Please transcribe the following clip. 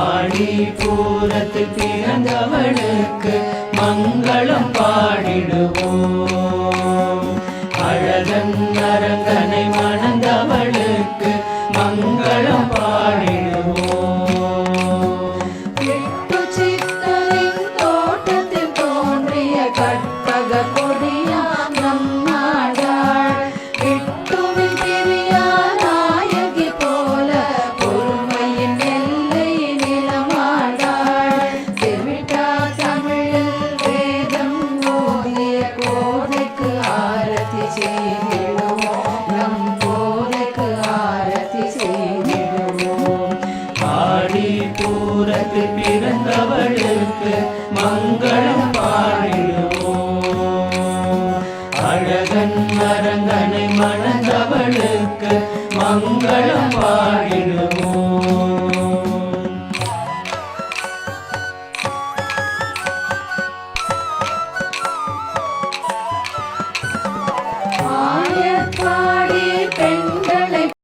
ஆடி பூரத்து பிறந்தவளுக்கு மங்களம் பாடிடுவோம். அழகன் அரங்கனை மணந்தவள் ஆரத்தி செய்திடுவோம். நம் கோதைக்கு ஆரத்தி செய்திடுவோம். ஆடி பூரத்து பிறந்தவளுக்கு மங்களம் பாடிடுவோம். அழகன் மரங்கனை மணந்தவளுக்கு மங்களம் பாடிடுவோம்.